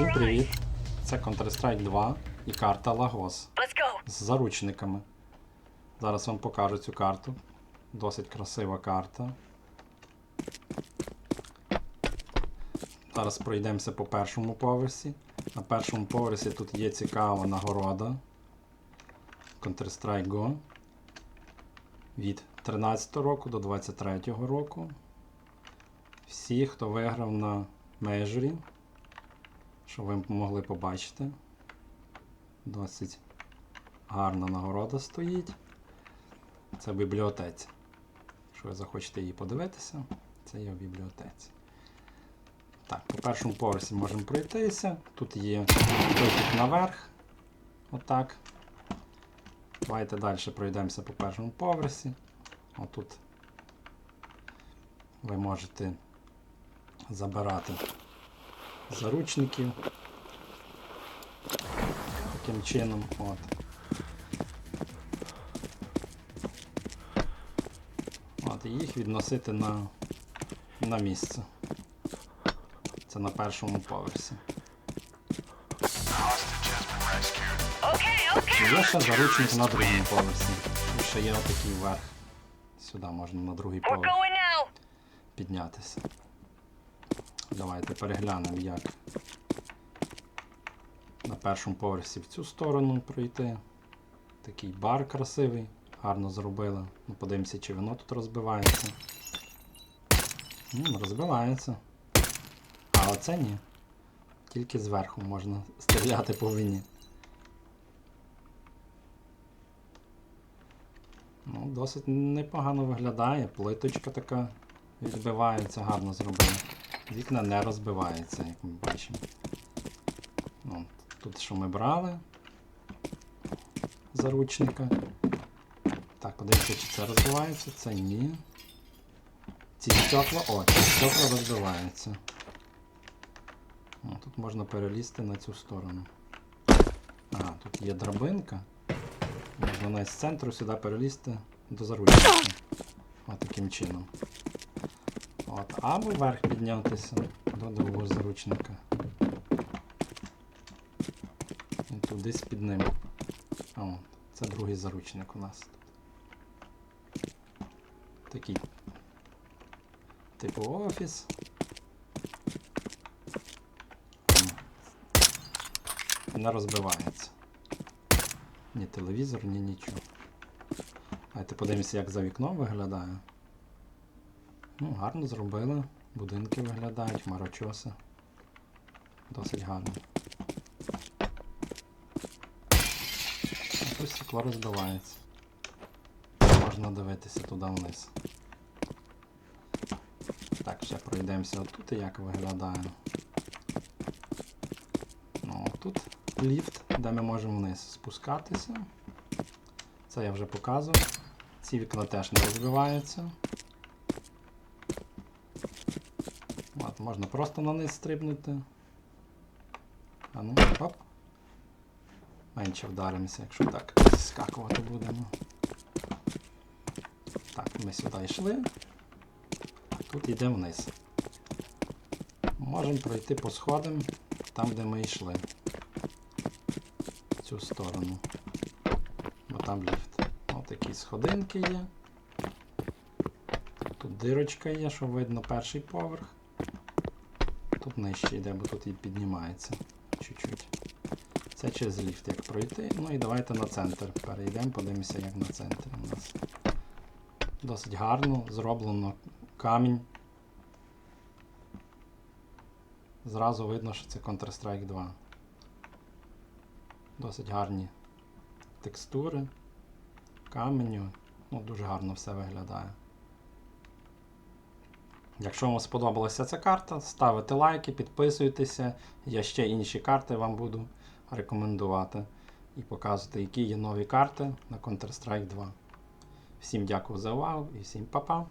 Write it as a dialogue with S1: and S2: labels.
S1: Всім привіт! Це Counter-Strike 2 і карта Lagos з заручниками. Зараз вам покажу цю карту. Досить красива карта. Зараз пройдемося по першому поверсі. На першому поверсі тут є цікава нагорода. Counter-Strike Go. Від 13 року до 23 року. Всі, хто виграв на мейджорі, щоб ви могли побачити. Досить гарна нагорода стоїть. Це в бібліотеці. Якщо ви захочете її подивитися, це є в бібліотеці. Так, по першому поверсі можемо пройтися. Тут є вихід наверх. Отак. Давайте далі пройдемося по першому поверсі. Отут ви можете забирати заручників. Таким чином. От. От, і їх відносити на, на місце. Це на першому поверсі. Є ще заручник на другому поверсі. І ще є отакий вверх. Сюди можна на другий поверх піднятися. Давайте переглянемо, як на першому поверсі в цю сторону пройти. Такий бар красивий, гарно зробили. Ну, подивимося, чи воно тут розбивається. М, розбивається. А оце ні. Тільки зверху можна стріляти по вині. Ну, досить непогано виглядає. Плиточка така відбивається, гарно зроблено. Вікна не розбиваються, як ми бачимо. Ну, тут що ми брали заручника. Так, подивіться, чи це розбивається, це ні. Ці стекла, о, ці стекла розбиваються. О, тут можна перелізти на цю сторону. Ага, тут є драбинка. Можна з центру сюди перелізти до заручника. Ось таким чином. От, або вверх піднятися до другого заручника. І тут десь під ним. От, це другий заручник у нас. Такий. Типу офіс. Не розбивається. Ні телевізор, ні нічого. Давайте подивимося, як за вікном виглядає. Ну, гарно зробили. Будинки виглядають, хмарочоси. Досить гарно. Ось стекло розбивається. Можна дивитися туди вниз. Так, ще пройдемося отут, і як виглядає. Ну, тут ліфт, де ми можемо вниз спускатися. Це я вже показував. Ці вікна теж не розбиваються. От, можна просто на низ стрибнути. А ну, оп. Менше вдаримося, якщо так скакувати будемо. Так, ми сюди йшли. Тут йдемо вниз. Можемо пройти по сходам там, де ми йшли. В цю сторону. Бо там ліфт. Ось такі сходинки є. Тут дирочка є, що видно перший поверх. Тут нижче йде, бо тут і піднімається чуть-чуть. Це через ліфт як пройти. Ну і давайте на центр перейдемо, подивимося, як на центрі у нас. Досить гарно зроблено камінь. Зразу видно, що це Counter-Strike 2. Досить гарні текстури, каменю. Ну, дуже гарно все виглядає. Якщо вам сподобалася ця карта, ставите лайки, підписуйтеся. Я ще інші карти вам буду рекомендувати і показувати, які є нові карти на Counter-Strike 2. Всім дякую за увагу і всім па-па!